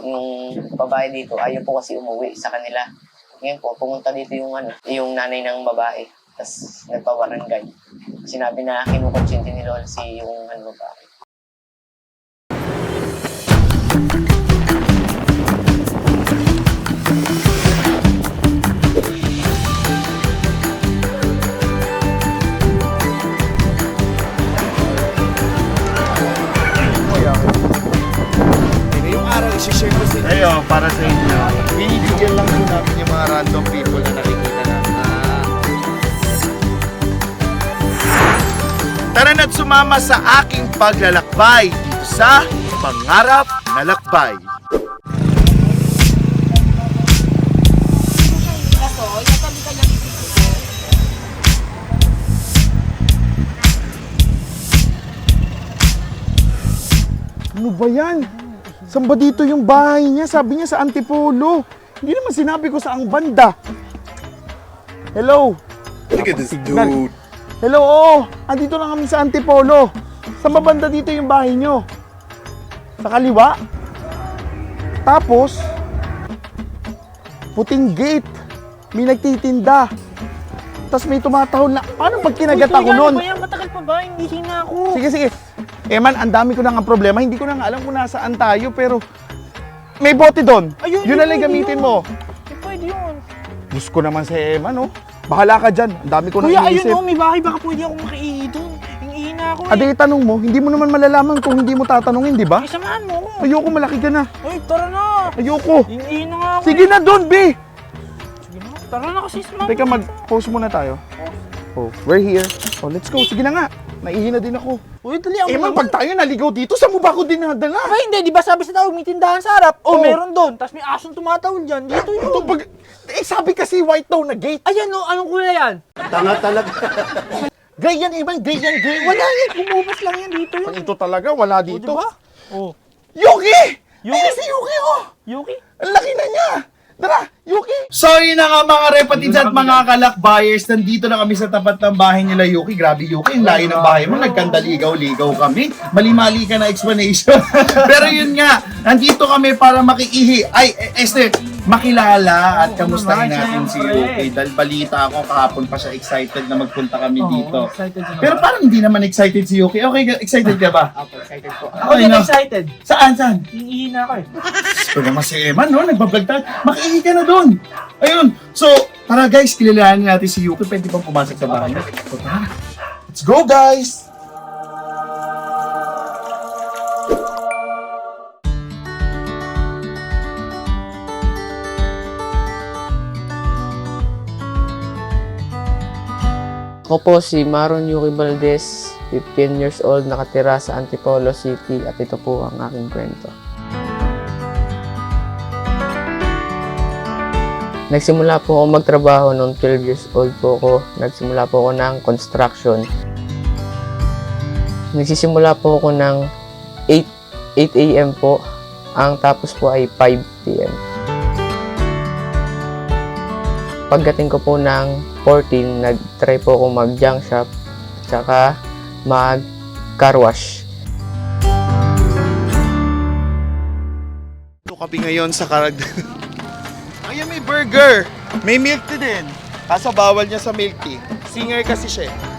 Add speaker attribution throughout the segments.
Speaker 1: Yung babae dito, ayaw po kasi umuwi sa kanila. Ngayon po, pumunta dito yung ano, yung nanay ng babae. Tapos nagpabarangay. Sinabi na kinukonsinti ni Lola si yung ano babae.
Speaker 2: Sumama sa aking paglalakbay dito sa Pangarap na Lakbay.
Speaker 3: Ano ba yan? Saan ba dito yung bahay niya? Sabi niya sa Antipolo. Hindi naman sinabi ko sa ang banda. Hello?
Speaker 4: Look at this dude.
Speaker 3: Hello, oo. Andito lang kami sa Antipolo. Saan ba banda dito yung bahay niyo? Sa kaliwa? Tapos, puting gate. May nagtitinda. Tapos may tumatahol na, paano pag kinagat ako nun?
Speaker 5: Ba yan? Matagal pa ba? Hindi na ako.
Speaker 3: Sige, sige. Eh man, ang dami ko na nga problema. Hindi ko na nga alam kung nasaan tayo, pero may bote doon.
Speaker 5: Ayun,
Speaker 3: yun na lang
Speaker 5: yun,
Speaker 3: gamitin
Speaker 5: yun.
Speaker 3: mo.
Speaker 5: Eh, pwede yun.
Speaker 3: Diyos ko naman si Eman, no? Bahala ka dyan. Ang dami ko na
Speaker 5: Kuya, ayun
Speaker 3: iniisip.
Speaker 5: oh, may bahay. Baka pwede ako makiihi doon. Na ako eh.
Speaker 3: Ade, tanong mo, hindi mo naman malalaman kung hindi mo tatanungin, di ba?
Speaker 5: Ay, samahan mo ako.
Speaker 3: Ayoko, malaki ka na.
Speaker 5: Ay, tara na.
Speaker 3: Ayoko.
Speaker 5: Na nga ako.
Speaker 3: Sige na doon, B!
Speaker 5: Sige na. Tara na kasi sumama.
Speaker 3: Teka, mag-post muna tayo. Oh, we're here. Oh, let's go. Sige na nga. Naihi na din ako.
Speaker 5: Uy, dali ako
Speaker 3: Eman,
Speaker 5: naman.
Speaker 3: pag tayo naligaw dito, saan mo ba ako dinadala?
Speaker 5: Ay, hindi. Di ba sabi sa tao, may tindahan sa harap?
Speaker 3: Oh.
Speaker 5: O, meron doon. Tapos may asong tumatawid dyan. Dito yun.
Speaker 3: Ito, pag... Eh, sabi kasi white daw na gate.
Speaker 5: Ayan o, anong kulay yan?
Speaker 3: Gray yan, Eman. Gray yan, gray.
Speaker 5: Wala yan. Bumumas lang yan dito
Speaker 3: Pag
Speaker 5: yun.
Speaker 3: ito talaga, wala
Speaker 5: O, di
Speaker 3: dito.
Speaker 5: ba? Oh.
Speaker 3: Yuki!
Speaker 5: Yuki?
Speaker 3: Ayun si Yuki, oh!
Speaker 5: Yuki?
Speaker 3: Ang laki na niya! Tara, Yuki!
Speaker 2: So yun na nga mga repatids at mga kalakbayers, nandito na kami sa tapat ng bahay nila Yuki. Grabe Yuki, yung layo ng bahay mo, nagkandaligaw-ligaw kami. Mali-mali ka na explanation. Pero yun nga, nandito kami para makiihi. Ay, eh, Esther, makilala at kamustahin natin si Yuki. Dahil balita ako kahapon pa siya excited na magpunta kami dito.
Speaker 5: excited naman.
Speaker 2: Pero parang hindi naman excited si Yuki. Okay, ka- excited ka ba?
Speaker 1: Ako, excited po.
Speaker 5: Ako
Speaker 2: Okay,
Speaker 5: din
Speaker 2: no?
Speaker 5: excited.
Speaker 2: Saan, saan?
Speaker 5: Hingihin na ako eh.
Speaker 2: Ito naman si Eman, no? Nagbablog tayo. Makiihi ka na doon. Ayun. So, tara guys, kilalanin natin si Yuki. Pwede bang pumasok sa bahay? So, tara. Let's go, guys!
Speaker 1: Ako po si Maron Yuki Valdez, 15 years old, nakatira sa Antipolo City at ito po ang aking kwento. Nagsimula po ako magtrabaho noong 12 years old po ako. Nagsimula po ako ng construction. Nagsisimula po ako ng 8, 8 a.m. po. Ang tapos po ay 5 p.m. Pagdating ko po ng 14, nag-try po ako mag-junk shop tsaka mag-car wash.
Speaker 3: Ito kami ngayon sa karag... Ayan, may burger! May milk tea din. Kaso bawal niya sa milk tea. Singer kasi siya. eh.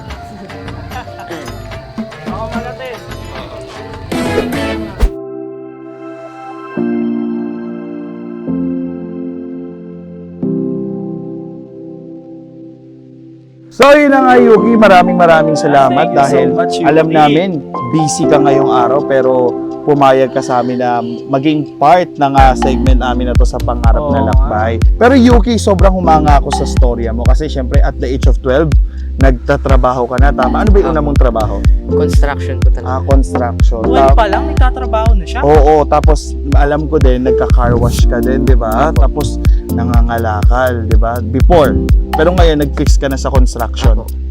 Speaker 3: So yun na nga Yuki, maraming maraming salamat
Speaker 5: Thank you so
Speaker 3: dahil
Speaker 5: much, Yuki.
Speaker 3: alam namin busy ka ngayong araw pero pumayag ka sa amin na maging part ng ah, segment namin na to sa pangarap na
Speaker 5: Oo
Speaker 3: lakbay. Pero Yuki, sobrang humanga ako sa storya mo kasi syempre at the age of 12, nagtatrabaho ka na, tama? Ano ba yung una mong trabaho?
Speaker 1: Construction po talaga.
Speaker 3: Ah, construction.
Speaker 5: 12
Speaker 3: Ta-
Speaker 5: pa lang, nagtatrabaho na siya.
Speaker 3: Oo, tapos alam ko din, nagka-car wash ka din, di ba? Tapos nangangalakal, di ba? Before. Pero ngayon, nag-fix ka na sa construction.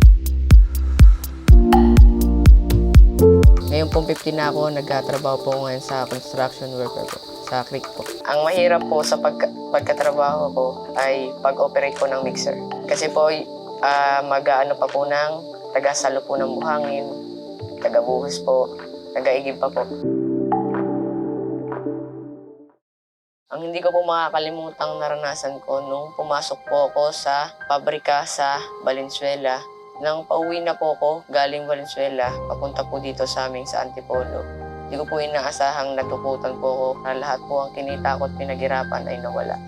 Speaker 1: Ngayon pong 15 na ako, nagkatrabaho po ngayon sa construction worker po, sa creek po. Ang mahirap po sa pagka, pagkatrabaho ko ay pag-operate po ng mixer. Kasi po, ah mag-ano pa po ng taga-salo po ng buhangin, taga-buhos po, taga-igib pa po. Ang hindi ko po makakalimutang naranasan ko nung pumasok po ako sa pabrika sa Valenzuela. Nang pauwi na po ako galing Valenzuela, papunta po dito sa amin sa Antipolo. Hindi ko po inaasahang natukutan po ako na lahat po ang kinita ko at pinaghirapan ay nawala.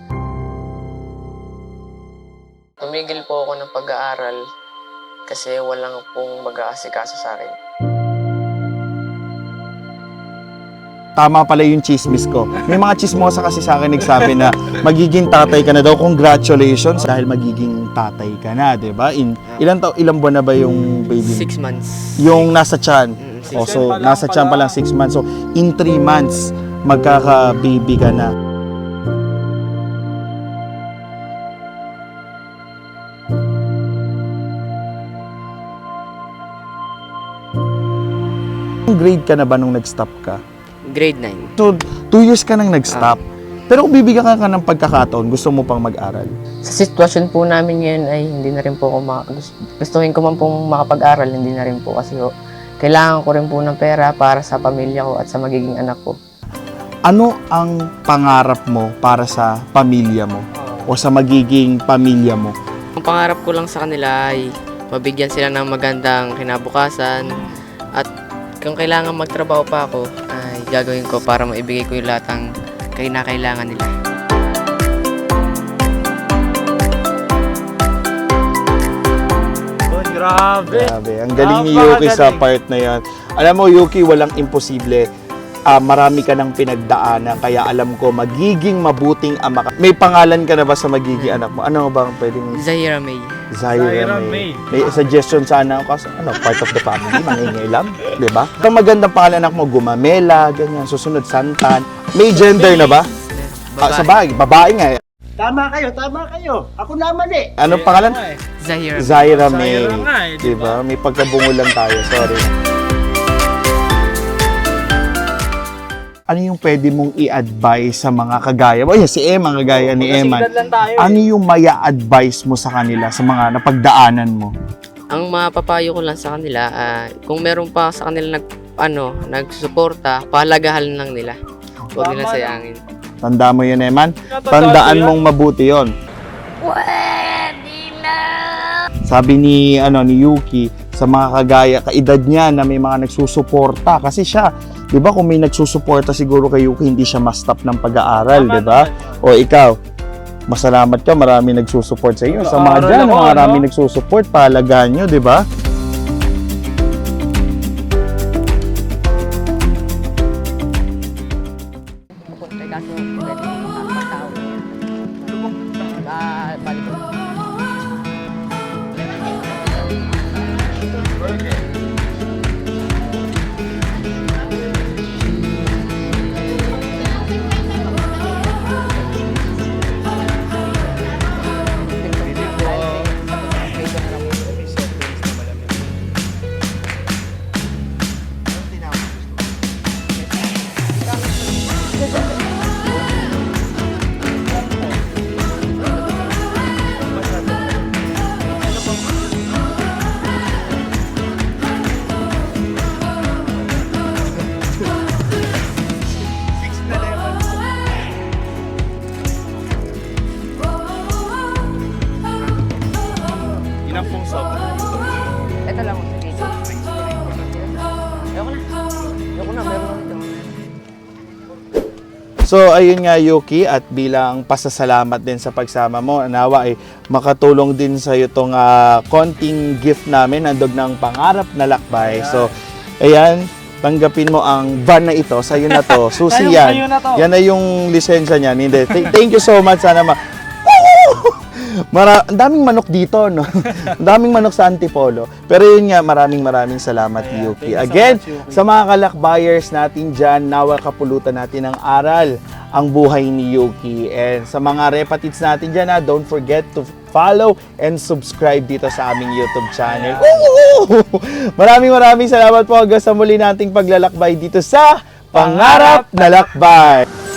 Speaker 1: Tumigil po ako ng pag-aaral kasi walang pong mag-aasikaso sa akin.
Speaker 3: Tama pala yung chismis ko. May mga chismosa kasi sa akin nagsabi na magiging tatay ka na daw. Congratulations dahil magiging tatay ka na, 'di ba? In ilan taon ilang buwan na ba yung baby?
Speaker 1: Six months.
Speaker 3: Yung nasa tiyan.
Speaker 1: Mm, six
Speaker 3: O so nasa tiyan pa lang 6 months. So in 3 months magkaka-baby ka na. Grade ka na ba nung nag-stop ka?
Speaker 1: Grade 9.
Speaker 3: So, two years ka nang nag-stop. Pero kung bibigyan ka, ka ng pagkakataon, gusto mo pang mag-aral.
Speaker 1: Sa sitwasyon po namin ngayon ay hindi na rin po ako ma- gus- gustuhin ko man pong makapag-aral, hindi na rin po kasi ho, kailangan ko rin po ng pera para sa pamilya ko at sa magiging anak ko.
Speaker 3: Ano ang pangarap mo para sa pamilya mo? O sa magiging pamilya mo?
Speaker 1: Ang pangarap ko lang sa kanila ay mabigyan sila ng magandang kinabukasan at kung kailangan magtrabaho pa ako gagawin ko para maibigay ko yung lahat ng kinakailangan nila.
Speaker 5: Oh, grabe.
Speaker 3: Grabe, ang galing ni Yuki sa part na yan. Alam mo, Yuki, walang imposible. Ah, marami ka ng pinagdaanan, kaya alam ko, magiging mabuting ama ka. May pangalan ka na ba sa magiging anak mo? Ano ba ang pwedeng
Speaker 1: Zahira May.
Speaker 3: Zaira,
Speaker 5: Zaira
Speaker 3: May.
Speaker 5: May.
Speaker 3: May suggestion sana ako kasi ano, part of the family, mangingailam, di ba? Ang magandang pangalan anak mo, Gumamela, ganyan, susunod Santan. May gender na ba? Ah, sa bagay, babae nga. eh.
Speaker 6: Tama kayo, tama kayo. Ako naman eh.
Speaker 3: Anong pangalan?
Speaker 1: Zahira May.
Speaker 3: Zaira May.
Speaker 5: Zaira nga eh, di
Speaker 3: Di ba? May pagkabungo lang tayo, sorry. Ano yung pwede mong i-advise sa mga kagaya mo? Ayan, si Emma, kagaya ni Emma.
Speaker 5: Tayo
Speaker 3: Ano
Speaker 5: eh.
Speaker 3: yung maya advice mo sa kanila sa mga napagdaanan mo?
Speaker 1: Ang mapapayo ko lang sa kanila, ah, kung meron pa sa kanila nag ano, nagsusuporta, pahalagahan lang nila. Huwag nila
Speaker 5: na.
Speaker 1: sayangin.
Speaker 3: Tanda mo yun, Eman?
Speaker 5: Tandaan
Speaker 3: mong mabuti yon. Sabi ni ano ni Yuki sa mga kagaya kaedad niya na may mga nagsusuporta kasi siya, 'di ba kung may nagsusuporta siguro kay Yuki hindi siya ma-stop ng pag-aaral, 'di ba? O ikaw, masalamat ka, marami nagsusupport sa iyo. Sa mga dyan,
Speaker 5: ako,
Speaker 3: marami
Speaker 5: no?
Speaker 3: nagsusupport, pahalagaan nyo, di ba?
Speaker 1: Kaso,
Speaker 3: So, ayun nga Yuki at bilang pasasalamat din sa pagsama mo, nawa ay makatulong din sa iyo itong konting gift namin, handog ng pangarap na lakbay. So, ayan, tanggapin mo ang van na ito, sa iyo na to, susi
Speaker 5: Sa'yo-
Speaker 3: yan.
Speaker 5: sa'yo na to.
Speaker 3: Yan na yung lisensya niyan. Hindi. Th- Thank you so much. Sana ma... Mara, ang daming manok dito, no? ang daming manok sa Antipolo. Pero yun nga, maraming maraming salamat,
Speaker 5: Ayan,
Speaker 3: Yuki.
Speaker 5: so
Speaker 3: Again,
Speaker 5: much, Yuki.
Speaker 3: sa mga kalakbayers natin dyan, nawa kapulutan natin ng aral ang buhay ni Yuki. And sa mga repatids natin dyan, ha, don't forget to follow and subscribe dito sa aming YouTube channel. Maraming maraming salamat po hanggang sa muli nating paglalakbay dito sa Pangarap na Lakbay.